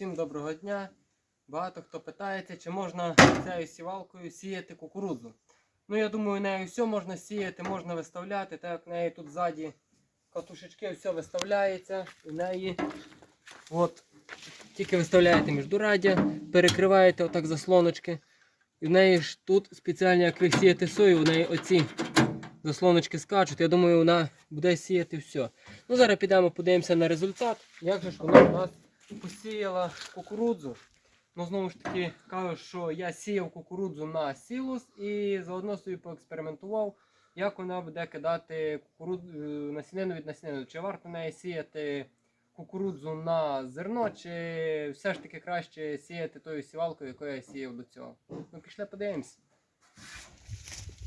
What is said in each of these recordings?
Всім доброго дня. Багато хто питається, чи можна цією сівалкою сіяти кукурудзу. Ну, я думаю, нею все можна сіяти, можна виставляти, так як в неї тут ззаді катушечки, все виставляється. У неї от, тільки виставляєте міждураддя, перекриваєте отак заслоночки. І в неї ж тут спеціально, як ви сієте сою, у неї оці заслоночки скачуть. Я думаю, вона буде сіяти все. Ну, зараз підемо подивимося на результат. Як же ж вона у нас посіяла кукурудзу. Ну, знову ж таки, кажу, що я сіяв кукурудзу на сілос і заодно собі поекспериментував, як вона буде кидати кукурудзу насінину від насінину. Чи варто неї сіяти кукурудзу на зерно, чи все ж таки краще сіяти тою сівалкою, якою я сіяв до цього. Ну, пішли подивимось.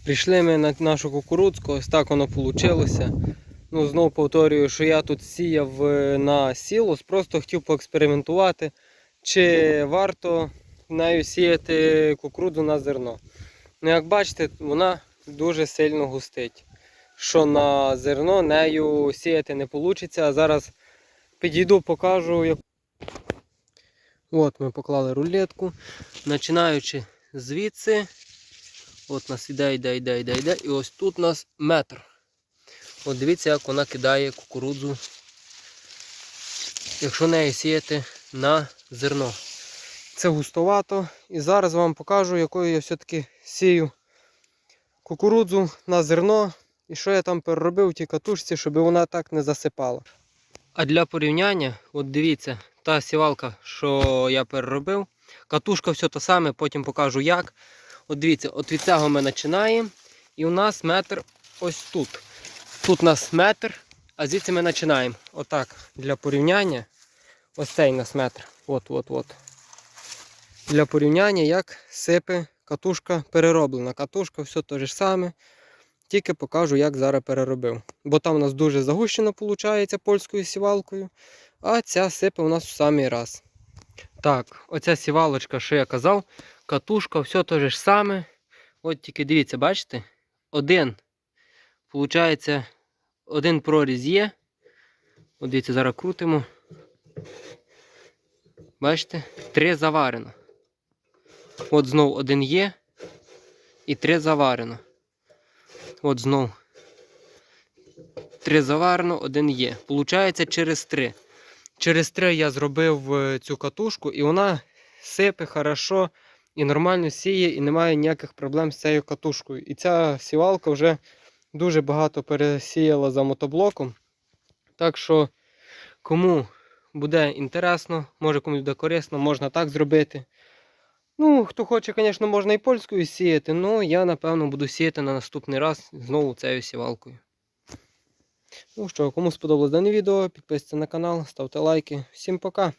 Прийшли ми на нашу кукурудзку, ось так воно вийшло. Ну, знову повторюю, що я тут сіяв е, на сілос, просто хотів поекспериментувати, чи варто нею сіяти кукурудзу на зерно. Ну, як бачите, вона дуже сильно густить. Що на зерно нею сіяти не вийде. А зараз підійду, покажу. Як... От ми поклали рулетку. Починаючи звідси. От нас іде, йде, йде, йде, йде. І ось тут у нас метр. От дивіться, як вона кидає кукурудзу, якщо неї сіяти на зерно. Це густовато. І зараз вам покажу, якою я все-таки сію кукурудзу на зерно. І що я там переробив в тій катушці, щоб вона так не засипала. А для порівняння, от дивіться, та сівалка, що я переробив. Катушка все те саме, потім покажу як. От дивіться, от від цього ми починаємо. І у нас метр ось тут. Тут у нас метр, а звідси ми починаємо. Отак, для порівняння. Ось цей у нас метр. От, от, от. Для порівняння, як сипе катушка перероблена. Катушка все те ж саме. Тільки покажу, як зараз переробив. Бо там у нас дуже загущено виходить польською сівалкою. А ця сипе у нас в самий раз. Так, оця сівалочка, що я казав, катушка, все те ж саме. От тільки дивіться, бачите? Один. Получається, один проріз є. От дивіться, зараз крутимо. Бачите? Три заварено. От знов один є. І три заварено. От знов. Три заварено, один є. Получається через три. Через три я зробив е, цю катушку і вона сипе хорошо і нормально сіє, і немає ніяких проблем з цією катушкою. І ця сівалка вже дуже багато пересіяла за мотоблоком. Так що, кому буде інтересно, може комусь буде корисно, можна так зробити. Ну, хто хоче, звісно, можна і польською сіяти, але я, напевно, буду сіяти на наступний раз знову цією сівалкою. Ну що, кому сподобалось дане відео, підписуйтесь на канал, ставте лайки. Всім пока!